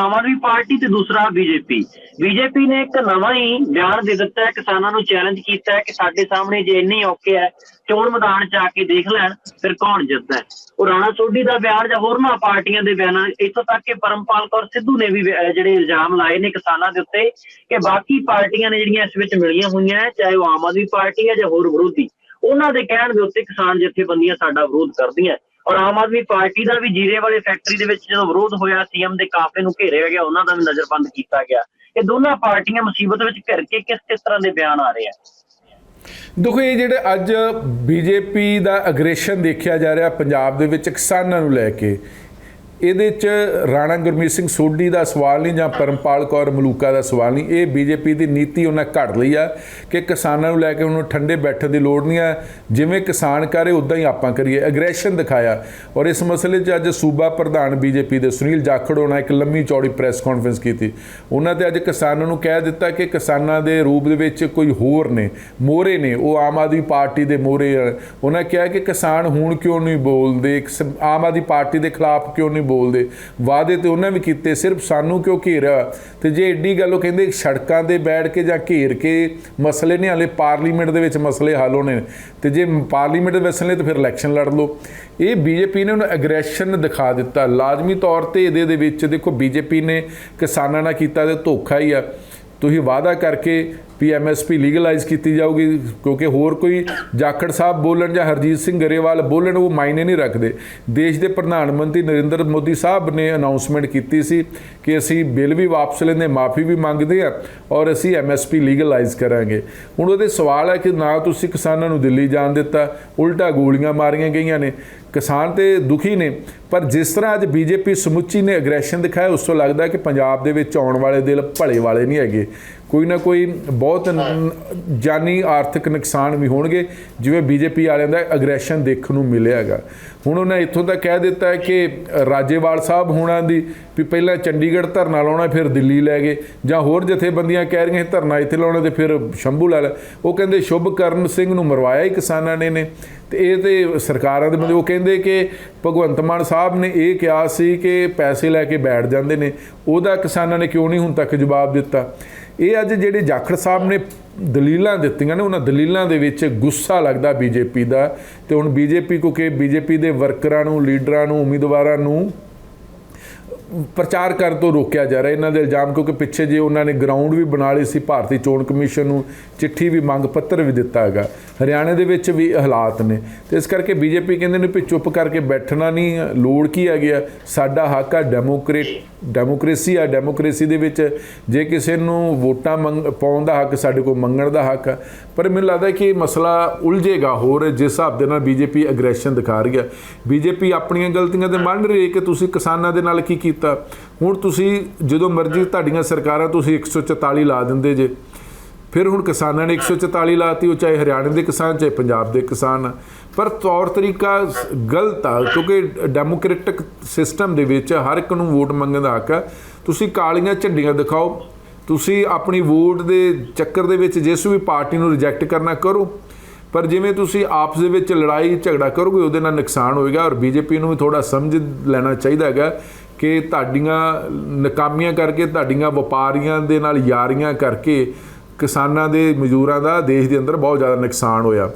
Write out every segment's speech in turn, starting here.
Aam Aadmi party ਤੇ ਦੂਸਰਾ BJP. BJP ਨੇ ਇੱਕ ਨਵਾਂ ਹੀ ਬਿਆਨ ਦੇ ਦਿੱਤਾ ਹੈ, ਕਿਸਾਨਾਂ ਨੂੰ ਚੈਲੰਜ ਕੀਤਾ ਹੈ ਕਿ ਸਾਡੇ ਸਾਹਮਣੇ ਜੇ ਇੰਨੇ ਔਕੇ ਹੈ, ਚੋਣ ਮੈਦਾਨ 'ਚ ਆ ਕੇ ਦੇਖ ਲੈਣ, ਫਿਰ ਕੌਣ ਜਿੱਤਦਾ ਹੈ? ਉਹ ਰਾਣਾ ਸੋਢੀ ਦਾ ਬਿਆਨ ਜਾਂ ਹੋਰਨਾਂ ਪਾਰਟੀਆਂ ਦੇ ਬਿਆਨਾਂ, ਇੱਥੋਂ ਤੱਕ ਕਿ ਪਰਮਪਾਲ ਕੌਰ ਸਿੱਧੂ ਨੇ ਵੀ ਜਿਹੜੇ ਇਲਜ਼ਾਮ ਲਾਏ ਨੇ ਕਿਸਾਨਾਂ ਦੇ ਉੱਤੇ ਕਿ ਬਾਕੀ ਪਾਰਟੀਆਂ ਨੇ ਜਿਹੜੀਆਂ ਇਸ ਵਿੱਚ ਮਿਲੀਆਂ ਹੋਈਆਂ ਚਾਹੇ ਉਹ ਆਮ ਆਦਮੀ ਪਾਰਟੀ ਹੈ ਜਾਂ ਹੋਰ ਵਿਰੋਧੀ, ਉਹਨਾਂ ਦੇ ਕਹਿਣ ਦੇ ਉੱਤੇ ਕਿਸਾਨ ਜਥੇਬੰਦੀਆਂ ਸਾਡਾ ਵਿਰੋਧ ਕਰਦੀਆਂ ਔਰ ਆਮ ਆਦਮੀ ਪਾਰਟੀ ਦਾ ਵੀ ਜੀਰੇ ਵਾਲੇ ਫੈਕਟਰੀ ਦੇ ਵਿੱਚ ਜਦੋਂ ਵਿਰੋਧ ਹੋਇਆ, ਸੀਐਮ ਦੇ ਕਾਫਲੇ ਨੂੰ ਘੇਰਿਆ ਗਿਆ, ਉਹਨਾਂ ਦਾ ਵੀ ਨਜ਼ਰਬੰਦ ਕੀਤਾ ਗਿਆ। ਇਹ ਦੋਨਾਂ ਪਾਰਟੀਆਂ ਮੁਸੀਬਤ ਵਿੱਚ ਘਿਰ ਕੇ ਕਿਸ ਕਿਸ ਤਰ੍ਹਾਂ ਦੇ ਬਿਆਨ ਆ ਰਹੇ ਆ? ਦੇਖੋ, ਇਹ ਜਿਹੜੇ ਅੱਜ ਬੀਜੇਪੀ ਦਾ ਅਗਰੈਸ਼ਨ ਦੇਖਿਆ ਜਾ ਰਿਹਾ, ਪੰਜਾਬ ਦੇ ਵਿੱਚ ਕਿਸਾਨਾਂ ਨੂੰ ਲੈ ਕੇ ਇਹਦੇ ਚ ਰਾਣਾ ਗੁਰਮੀਤ ਸਿੰਘ ਸੋਢੀ ਦਾ ਸਵਾਲ ਨਹੀਂ ਜਾਂ ਪਰਮਪਾਲ ਕੌਰ ਮਲੂਕਾ ਦਾ ਸਵਾਲ ਨਹੀਂ, ਇਹ ਬੀਜੇਪੀ ਦੀ ਨੀਤੀ ਉਹਨਾਂ ਘੜ ਲਈ ਆ ਕਿ ਕਿਸਾਨਾਂ ਨੂੰ ਲੈ ਕੇ ਉਹਨੂੰ ਠੰਡੇ ਬੈਠਣ ਦੀ ਲੋੜ ਨਹੀਂ ਆ। ਜਿਵੇਂ ਕਿਸਾਨ ਕਰੇ ਉਦਾਂ ਹੀ ਆਪਾਂ ਕਰੀਏ। ਅਗਰੈਸ਼ਨ ਦਿਖਾਇਆ। ਔਰ ਇਸ ਮਸਲੇ 'ਚ ਅੱਜ ਸੂਬਾ ਪ੍ਰਧਾਨ ਬੀਜੇਪੀ ਦੇ ਸੁਨੀਲ ਜਾਖੜ ਹੋਣਾ ਇੱਕ ਲੰਮੀ ਚੌੜੀ ਪ੍ਰੈਸ ਕਾਨਫਰੰਸ ਕੀਤੀ। ਉਹਨਾਂ ਤੇ ਅੱਜ ਕਿਸਾਨਾਂ ਨੂੰ ਕਹਿ ਦਿੱਤਾ ਕਿ ਕਿਸਾਨਾਂ ਦੇ ਰੂਪ ਦੇ ਵਿੱਚ ਕੋਈ ਹੋਰ ਨੇ ਮੋਰੇ ਨੇ, ਉਹ ਆਮ ਆਦਮੀ ਪਾਰਟੀ ਦੇ ਮੋਰੇ ਉਹਨਾਂ ਕਿਹਾ ਕਿ ਕਿਸਾਨ ਹੁਣ ਕਿਉਂ ਨਹੀਂ ਬੋਲਦੇ ਆਮ ਆਦਮੀ ਪਾਰਟੀ ਦੇ ਖਿਲਾਫ ਕਿਉਂ ਨਹੀਂ ਬੋਲਦੇ। ਵਾਅਦੇ ਤੇ ਉਹਨਾਂ ਵੀ ਕੀਤੇ, ਸਿਰਫ ਸਾਨੂੰ ਕਿਉਂ ਘੇਰਿਆ ਤੇ ਜੇ ਏਡੀ ਗੱਲ ਉਹ ਕਹਿੰਦੇ ਸੜਕਾਂ ਤੇ ਬੈਠ ਕੇ ਜਾਂ ਘੇਰ ਕੇ ਮਸਲੇ ਨਹੀਂ ਹਾਲੇ ਪਾਰਲੀਮੈਂਟ ਦੇ ਵਿੱਚ ਮਸਲੇ ਹੱਲ ਹੋਣੇ ਤੇ ਜੇ ਪਾਰਲੀਮੈਂਟ ਦੇ ਮਸਲੇ ਤੇ ਫਿਰ ਇਲੈਕਸ਼ਨ ਲੜ ਲਓ। ਇਹ ਬੀਜੇਪੀ ਨੇ ਉਹਨੂੰ ਐਗਰੈਸ਼ਨ ਦਿਖਾ ਦਿੱਤਾ। ਲਾਜ਼ਮੀ ਤੌਰ ਤੇ ਇਹਦੇ ਦੇ ਵਿੱਚ ਦੇਖੋ ਬੀਜੇਪੀ ਨੇ ਕਿਸਾਨਾਂ ਨਾਲ ਕੀਤਾ ਤੇ ਧੋਖਾ ਹੀ ਆ। ਤੁਸੀਂ ਵਾਅਦਾ ਕਰਕੇ ਵੀ ਐਮਐਸਪੀ ਲੀਗਲਾਈਜ਼ ਕੀਤੀ ਜਾਊਗੀ, ਕਿਉਂਕਿ ਹੋਰ ਕੋਈ ਜਾਖੜ ਸਾਹਿਬ ਬੋਲਣ ਜਾਂ ਹਰਜੀਤ ਸਿੰਘ ਗਰੇਵਾਲ ਬੋਲਣ, ਉਹ ਮਾਇਨੇ ਨਹੀਂ ਰੱਖਦੇ। ਦੇਸ਼ ਦੇ ਪ੍ਰਧਾਨ ਮੰਤਰੀ ਨਰਿੰਦਰ ਮੋਦੀ ਸਾਹਿਬ ਨੇ ਅਨਾਉਂਸਮੈਂਟ ਕੀਤੀ ਸੀ ਕਿ ਅਸੀਂ ਬਿੱਲ ਵੀ ਵਾਪਸ ਲੈਂਦੇ, ਮਾਫੀ ਵੀ ਮੰਗਦੇ ਆ ਔਰ ਅਸੀਂ ਐਮਐਸਪੀ ਲੀਗਲਾਈਜ਼ ਕਰਾਂਗੇ। ਹੁਣ ਉਹਦੇ ਸਵਾਲ ਹੈ ਕਿ ਨਾ ਤੁਸੀਂ ਕਿਸਾਨਾਂ ਨੂੰ ਦਿੱਲੀ ਜਾਣ ਦਿੱਤਾ, ਉਲਟਾ ਗੋਲੀਆਂ ਮਾਰੀਆਂ ਗਈਆਂ ਨੇ। ਕਿਸਾਨ ਤੇ ਦੁਖੀ ਨੇ, ਪਰ ਜਿਸ ਤਰ੍ਹਾਂ ਅੱਜ ਬੀਜੇਪੀ ਸਮੁੱਚੀ ਨੇ ਐਗਰੈਸ਼ਨ ਦਿਖਾਇਆ, ਉਸ ਤੋਂ ਲੱਗਦਾ ਕਿ ਪੰਜਾਬ ਦੇ ਵਿੱਚ ਆਉਣ ਵਾਲੇ ਦਿਲ ਭਲੇ ਵਾਲੇ ਨਹੀਂ ਹੈਗੇ। ਕੋਈ ਨਾ ਕੋਈ ਬਹੁਤ ਜਾਨੀ ਆਰਥਿਕ ਨੁਕਸਾਨ ਵੀ ਹੋਣਗੇ ਜਿਵੇਂ ਬੀਜੇਪੀ ਵਾਲਿਆਂ ਦਾ ਐਗਰੈਸ਼ਨ ਦੇਖਣ ਨੂੰ ਮਿਲਿਆ ਹੈਗਾ। ਹੁਣ ਉਹਨਾਂ ਇੱਥੋਂ ਤੱਕ ਕਹਿ ਦਿੱਤਾ ਹੈ ਕਿ ਰਾਜੇਵਾਲ ਸਾਹਿਬ ਹੋਣਾ ਦੀ ਵੀ ਪਹਿਲਾਂ ਚੰਡੀਗੜ੍ਹ ਧਰਨਾ ਲਾਉਣਾ ਫਿਰ ਦਿੱਲੀ ਲੈ ਗਏ ਜਾਂ ਹੋਰ ਜਥੇਬੰਦੀਆਂ ਕਹਿ ਰਹੀਆਂ ਧਰਨਾ ਇੱਥੇ ਲਾਉਣਾ ਤੇ ਫਿਰ ਸ਼ੰਭੂ ਲਾ ਲਿਆ ਉਹ ਕਹਿੰਦੇ ਸ਼ੁਭਕਰਨ ਸਿੰਘ ਨੂੰ ਮਰਵਾਇਆ ਹੀ ਕਿਸਾਨਾਂ ਨੇ ਨੇ। ਤੇ ਇਹ ਤੇ ਸਰਕਾਰਾਂ ਦੇ ਬੰਦੇ ਉਹ ਕਹਿੰਦੇ ਕਿ ਭਗਵੰਤ ਮਾਨ ਸਾਹਿਬ ਨੇ ਇਹ ਕਿਹਾ ਸੀ ਕਿ ਪੈਸੇ ਲੈ ਕੇ ਬੈਠ ਜਾਂਦੇ ਨੇ। ਉਹਦਾ ਕਿਸਾਨਾਂ ਨੇ ਕਿਉਂ ਨਹੀਂ ਹੁਣ ਤੱਕ ਜਵਾਬ ਦਿੱਤਾ? ਇਹ ਅੱਜ ਜਿਹੜੇ ਜਾਖੜ ਸਾਹਿਬ ਨੇ ਦਲੀਲਾਂ ਦਿੱਤੀਆਂ ਨੇ, ਉਹਨਾਂ ਦਲੀਲਾਂ ਦੇ ਵਿੱਚ ਗੁੱਸਾ ਲੱਗਦਾ ਬੀਜੇਪੀ ਦਾ ਤੇ ਹੁਣ ਬੀਜੇਪੀ ਕੋ ਕਿ ਬੀਜੇਪੀ ਦੇ ਵਰਕਰਾਂ ਨੂੰ, ਲੀਡਰਾਂ ਨੂੰ, ਉਮੀਦਵਾਰਾਂ ਨੂੰ ਪ੍ਰਚਾਰ ਕਰਨ ਤੋਂ ਰੋਕਿਆ ਜਾ ਰਿਹਾ। ਇਹਨਾਂ ਦੇ ਇਲਜ਼ਾਮ ਕਿਉਂਕਿ ਪਿੱਛੇ ਜੇ ਉਹਨਾਂ ਨੇ ਗਰਾਊਂਡ ਵੀ ਬਣਾ ਲਈ ਸੀ, ਭਾਰਤੀ ਚੋਣ ਕਮਿਸ਼ਨ ਨੂੰ ਚਿੱਠੀ ਵੀ, ਮੰਗ ਪੱਤਰ ਵੀ ਦਿੱਤਾ ਹੈਗਾ। ਹਰਿਆਣੇ ਦੇ ਵਿੱਚ ਵੀ ਹਾਲਾਤ ਨੇ। ਤੇ ਇਸ ਕਰਕੇ ਬੀਜੇਪੀ ਕਹਿੰਦੇ ਨੇ ਵੀ ਚੁੱਪ ਕਰਕੇ ਬੈਠਣਾ ਨਹੀਂ, ਲੋੜ ਕੀ ਆ? ਗਿਆ ਸਾਡਾ ਹੱਕ ਆ ਡੈਮੋਕ੍ਰੇਟ ਡੈਮੋਕ੍ਰੇਸੀ ਆ। ਡੈਮੋਕ੍ਰੇਸੀ ਦੇ ਵਿੱਚ ਜੇ ਕਿਸੇ ਨੂੰ ਵੋਟਾਂ ਮੰਗ, ਪਾਉਣ ਦਾ ਹੱਕ, ਸਾਡੇ ਕੋਲ ਮੰਗਣ ਦਾ ਹੱਕ ਆ। ਪਰ ਮੈਨੂੰ ਲੱਗਦਾ ਕਿ ਇਹ ਮਸਲਾ ਉਲਝੇਗਾ ਹੋਰ, ਜਿਸ ਹਿਸਾਬ ਦੇ ਨਾਲ ਬੀਜੇਪੀ ਐਗਰੈਸ਼ਨ ਦਿਖਾ ਰਹੀ ਆ। ਬੀਜੇਪੀ ਆਪਣੀਆਂ ਗਲਤੀਆਂ ਤੇ ਮੰਨ ਰਹੀ ਹੈ ਕਿ ਤੁਸੀਂ ਕਿਸਾਨਾਂ ਦੇ ਨਾਲ ਕੀ ਕੀਤਾ? ਹੁਣ ਤੁਸੀਂ ਜਦੋਂ ਮਰਜ਼ੀ ਤੁਹਾਡੀਆਂ ਸਰਕਾਰਾਂ ਤੁਸੀਂ 144 ਲਾ ਦਿੰਦੇ ਜੇ। ਫਿਰ ਹੁਣ ਕਿਸਾਨਾਂ ਨੇ 144 ਲਾਤੀ, ਉਹ ਚਾਹੇ ਹਰਿਆਣੇ ਦੇ ਕਿਸਾਨ, ਚਾਹੇ ਪੰਜਾਬ ਦੇ ਕਿਸਾਨ। ਆ। ਪਰ ਤੌਰ ਤਰੀਕਾ ਗਲਤ ਆ, ਕਿਉਂਕਿ ਡੈਮੋਕ੍ਰੈਟਿਕ ਸਿਸਟਮ ਦੇ ਵਿੱਚ ਹਰ ਇੱਕ ਨੂੰ ਵੋਟ ਮੰਗਣ ਦਾ ਹੱਕ ਆ। ਤੁਸੀਂ ਕਾਲੀਆਂ ਝੰਡੀਆਂ ਦਿਖਾਓ। ਤੁਸੀਂ ਆਪਣੀ ਵੋਟ ਦੇ ਚੱਕਰ ਦੇ ਵਿੱਚ ਜਿਸ ਵੀ ਪਾਰਟੀ ਨੂੰ ਰਿਜੈਕਟ ਕਰਨਾ ਕਰੋ। ਪਰ ਜਿਵੇਂ ਤੁਸੀਂ ਆਪਸ ਦੇ ਵਿੱਚ ਲੜਾਈ ਝਗੜਾ ਕਰੋਗੇ, ਉਹਦੇ ਨਾਲ ਨੁਕਸਾਨ ਹੋਏਗਾ ਔਰ ਬੀਜੇਪੀ ਨੂੰ ਵੀ ਥੋੜਾ ਸਮਝ ਲੈਣਾ ਚਾਹੀਦਾ ਹੈਗਾ। ਕਿ ਤੁਹਾਡੀਆਂ ਨਕਾਮੀਆਂ ਕਰਕੇ, ਤੁਹਾਡੀਆਂ ਵਪਾਰੀਆਂ ਦੇ ਨਾਲ ਯਾਰੀਆਂ ਕਰਕੇ ਕਿਸਾਨਾਂ ਦੇ ਮਜ਼ਦੂਰਾਂ ਦਾ ਦੇਸ਼ ਦੇ ਅੰਦਰ ਬਹੁਤ ਜ਼ਿਆਦਾ ਨੁਕਸਾਨ ਹੋਇਆ।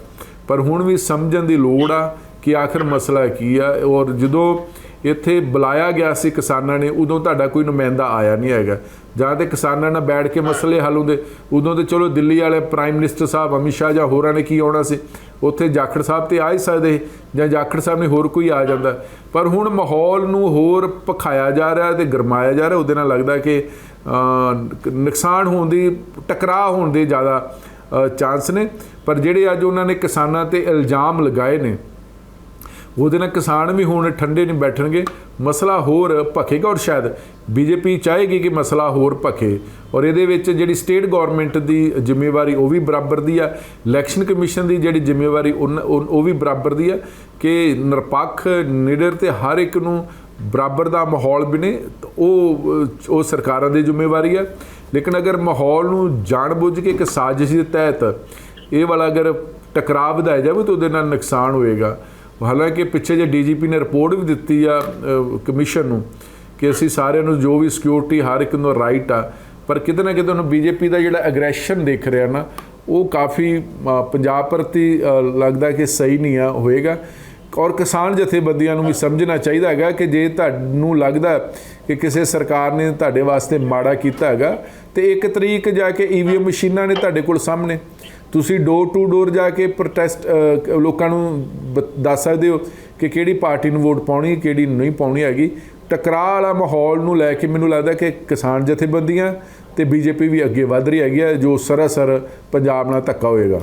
ਪਰ ਹੁਣ ਵੀ ਸਮਝਣ ਦੀ ਲੋੜ ਆ ਕਿ ਆਖਰ ਮਸਲਾ ਕੀ ਆ ਔਰ ਜਦੋਂ ਇੱਥੇ ਬੁਲਾਇਆ ਗਿਆ ਸੀ ਕਿਸਾਨਾਂ ਨੇ, ਉਦੋਂ ਤੁਹਾਡਾ ਕੋਈ ਨੁਮਾਇੰਦਾ ਆਇਆ ਨਹੀਂ ਹੈਗਾ। ਜਾਂ ਤੇ ਕਿਸਾਨਾਂ ਨਾਲ ਬੈਠ ਕੇ ਮਸਲੇ ਹੱਲ ਹੁੰਦੇ। ਉਦੋਂ ਤੇ ਚਲੋ ਦਿੱਲੀ ਵਾਲੇ ਪ੍ਰਾਈਮ ਮਿਨਿਸਟਰ ਸਾਹਿਬ, ਅਮਿਤ ਸ਼ਾਹ ਜਾਂ ਹੋਰਾਂ ਨੇ ਕੀ ਆਉਣਾ ਸੀ? ਉੱਥੇ ਜਾਖੜ ਸਾਹਿਬ ਤੇ ਆ ਹੀ ਸਕਦੇ ਜਾਂ ਜਾਖੜ ਸਾਹਿਬ ਨੇ ਹੋਰ ਕੋਈ ਆ ਜਾਂਦਾ। ਪਰ ਹੁਣ ਮਾਹੌਲ ਨੂੰ ਹੋਰ ਪਖਾਇਆ ਜਾ ਰਿਹਾ ਤੇ ਗਰਮਾਇਆ ਜਾ ਰਿਹਾ, ਉਹਦੇ ਨਾਲ ਲੱਗਦਾ ਕਿ ਨੁਕਸਾਨ ਹੋਣ ਦੀ, ਟਕਰਾਅ ਹੋਣ ਦੇ ਜ਼ਿਆਦਾ ਚਾਂਸ ਨੇ। ਪਰ ਜਿਹੜੇ ਅੱਜ ਉਹਨਾਂ ਨੇ ਕਿਸਾਨਾਂ ਤੇ ਇਲਜ਼ਾਮ ਲਗਾਏ ਨੇ ਉਹਦੇ ਨਾਲ ਕਿਸਾਨ ਵੀ ਹੁਣ ਠੰਡੇ ਨਹੀਂ ਬੈਠਣਗੇ। ਮਸਲਾ ਹੋਰ ਭਖੇਗਾ ਔਰ ਸ਼ਾਇਦ ਬੀਜੇਪੀ ਚਾਹੇਗੀ ਕਿ ਮਸਲਾ ਹੋਰ ਭਖੇ। ਔਰ ਇਹਦੇ ਵਿੱਚ ਜਿਹੜੀ ਸਟੇਟ ਗਵਰਨਮੈਂਟ ਦੀ ਜ਼ਿੰਮੇਵਾਰੀ ਉਹ ਵੀ ਬਰਾਬਰ ਦੀ ਆ। ਇਲੈਕਸ਼ਨ ਕਮਿਸ਼ਨ ਦੀ ਜਿਹੜੀ ਜ਼ਿੰਮੇਵਾਰੀ ਉਨ- ਉਹ ਵੀ ਬਰਾਬਰ ਦੀ ਆ ਕਿ ਨਿਰਪੱਖ, ਨਿਡਰ ਤੇ ਹਰ ਇੱਕ ਨੂੰ ਬਰਾਬਰ ਦਾ ਮਾਹੌਲ ਬਣੇ ਉਹ ਉਹ ਸਰਕਾਰਾਂ ਦੀ ਜ਼ਿੰਮੇਵਾਰੀ ਆ। ਲੇਕਿਨ ਅਗਰ ਮਾਹੌਲ ਨੂੰ ਜਾਣਬੁੱਝ ਕੇ ਇੱਕ ਸਾਜ਼ਿਸ਼ ਦੇ ਤਹਿਤ ਇਹ ਵਾਲਾ ਅਗਰ ਟਕਰਾਅ ਵਧਾਇਆ ਜਾਵੇ ਤਾਂ ਉਹਦੇ ਨਾਲ ਨੁਕਸਾਨ ਹੋਏਗਾ। ਹਾਲਾਂਕਿ ਪਿੱਛੇ ਜੇ ਡੀਜੀਪੀ ਨੇ ਰਿਪੋਰਟ ਵੀ ਦਿੱਤੀ ਆ ਕਮਿਸ਼ਨ ਨੂੰ ਕਿ ਅਸੀਂ ਸਾਰਿਆਂ ਨੂੰ ਜੋ ਵੀ ਸਿਕਿਉਰਿਟੀ ਹਰ ਇੱਕ ਨੂੰ ਰਾਈਟ ਆ, ਪਰ ਕਿਤੇ ਨਾ ਕਿਤੇ ਉਹਨੂੰ ਬੀਜੇਪੀ ਦਾ ਜਿਹੜਾ ਐਗਰੈਸ਼ਨ ਦੇਖ ਰਿਹਾ ਨਾ, ਉਹ ਕਾਫੀ ਪੰਜਾਬ ਪ੍ਰਤੀ ਲੱਗਦਾ ਕਿ ਸਹੀ ਨਹੀਂ ਆ, ਹੋਏਗਾ। ਔਰ ਕਿਸਾਨ ਜਥੇਬੰਦੀਆਂ ਨੂੰ ਵੀ ਸਮਝਣਾ ਚਾਹੀਦਾ ਹੈਗਾ ਕਿ ਜੇ ਤੁਹਾਨੂੰ ਲੱਗਦਾ ਕਿ ਕਿਸੇ ਸਰਕਾਰ ਨੇ ਤੁਹਾਡੇ ਵਾਸਤੇ ਮਾੜਾ ਕੀਤਾ ਹੈਗਾ, ਤੇ ਇੱਕ ਤਰੀਕ ਜਾ ਕੇ ਈਵੀਐਮ ਮਸ਼ੀਨਾਂ ਨੇ ਤੁਹਾਡੇ ਕੋਲ ਸਾਹਮਣੇ। ਤੁਸੀਂ ਡੋਰ ਟੂ ਡੋਰ ਜਾ ਕੇ ਪ੍ਰੋਟੈਸਟ ਲੋਕਾਂ ਨੂੰ ਬ- ਦੱਸ ਸਕਦੇ ਹੋ ਕਿ ਕਿਹੜੀ ਪਾਰਟੀ ਨੂੰ ਵੋਟ ਪਾਉਣੀ, ਕਿਹੜੀ ਨਹੀਂ ਪਾਉਣੀ ਹੈਗੀ। ਟਕਰਾਅ ਵਾਲਾ ਮਾਹੌਲ ਨੂੰ ਲੈ ਕੇ ਮੈਨੂੰ ਲੱਗਦਾ ਕਿ ਕਿਸਾਨ ਜਥੇਬੰਦੀਆਂ ਤੇ ਬੀਜੇਪੀ ਵੀ ਅੱਗੇ ਵਧ ਰਹੀ ਹੈਗੀ ਹੈ, ਜੋ ਸਰਾਸਰ ਪੰਜਾਬ ਨਾਲ ਧੱਕਾ ਹੋਏਗਾ।